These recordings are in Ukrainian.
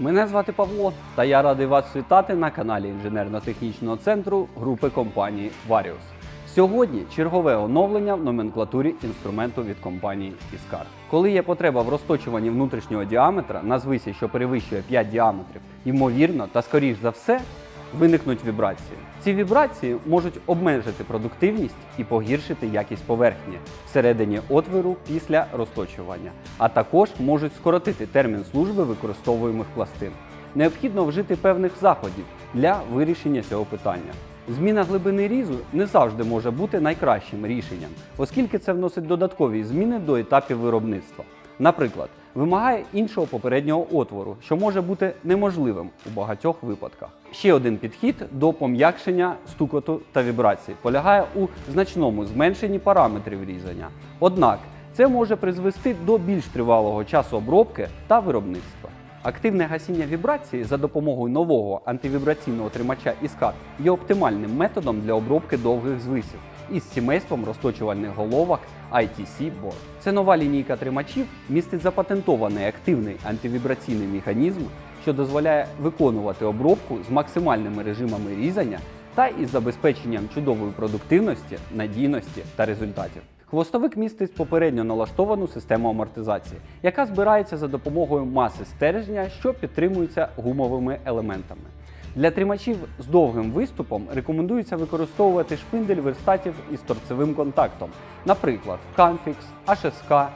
Мене звати Павло, та я радий вас вітати на каналі інженерно-технічного центру групи компанії Varius. Сьогодні чергове оновлення в номенклатурі інструменту від компанії Іскар. Коли є потреба в розточуванні внутрішнього діаметра на звисі, що перевищує 5 діаметрів, ймовірно та скоріш за все виникнуть вібрації. Ці вібрації можуть обмежити продуктивність і погіршити якість поверхні всередині отвору після розточування, а також можуть скоротити термін служби використовуємих пластин. Необхідно вжити певних заходів для вирішення цього питання. Зміна глибини різу не завжди може бути найкращим рішенням, оскільки це вносить додаткові зміни до етапів виробництва. Наприклад, вимагає іншого попереднього отвору, що може бути неможливим у багатьох випадках. Ще один підхід до пом'якшення стукоту та вібрацій полягає у значному зменшенні параметрів різання. Однак це може призвести до більш тривалого часу обробки та виробництва. Активне гасіння вібрації за допомогою нового антивібраційного тримача Іскат є оптимальним методом для обробки довгих звисів із сімейством розточувальних головок ITC Board. Це нова лінійка тримачів містить запатентований активний антивібраційний механізм, що дозволяє виконувати обробку з максимальними режимами різання та із забезпеченням чудової продуктивності, надійності та результатів. Хвостовик містить попередньо налаштовану систему амортизації, яка збирається за допомогою маси стержня, що підтримується гумовими елементами. Для тримачів з довгим виступом рекомендується використовувати шпиндель верстатів із торцевим контактом, наприклад, Canfix, HSK,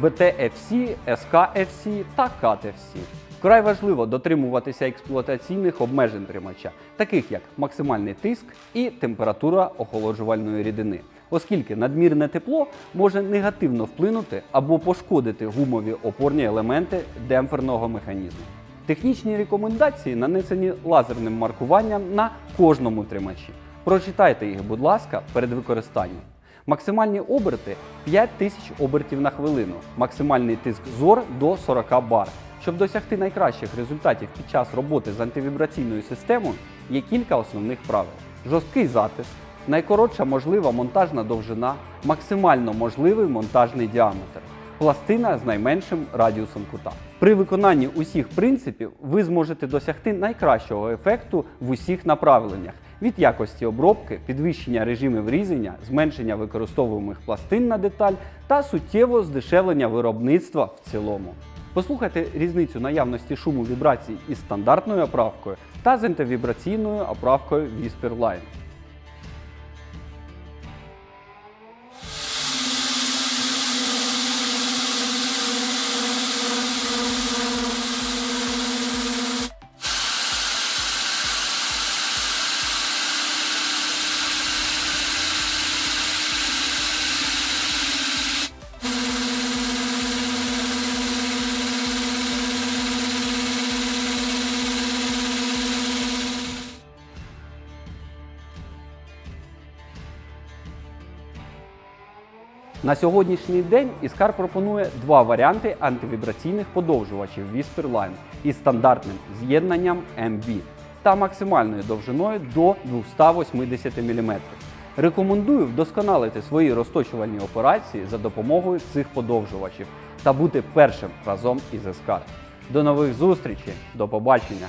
BTFC, SKFC та CATFC. Вкрай важливо дотримуватися експлуатаційних обмежень тримача, таких як максимальний тиск і температура охолоджувальної рідини, оскільки надмірне тепло може негативно вплинути або пошкодити гумові опорні елементи демпферного механізму. Технічні рекомендації нанесені лазерним маркуванням на кожному тримачі. Прочитайте їх, будь ласка, перед використанням. Максимальні оберти 5000 обертів на хвилину, максимальний тиск зор до 40 бар. Щоб досягти найкращих результатів під час роботи з антивібраційною системою, є кілька основних правил: жорсткий затиск, найкоротша можлива монтажна довжина, максимально можливий монтажний діаметр, пластина з найменшим радіусом кута. При виконанні усіх принципів ви зможете досягти найкращого ефекту в усіх направленнях від якості обробки, підвищення режимів різання, зменшення використовуємих пластин на деталь та суттєво здешевлення виробництва в цілому. Послухайте різницю наявності шуму вібрацій із стандартною оправкою та з антивібраційною оправкою Whisper Line. На сьогоднішній день Іскар пропонує два варіанти антивібраційних подовжувачів Whisper Line із стандартним з'єднанням MB та максимальною довжиною до 280 мм. Рекомендую вдосконалити свої розточувальні операції за допомогою цих подовжувачів та бути першим разом із Іскар. До нових зустрічей, до побачення!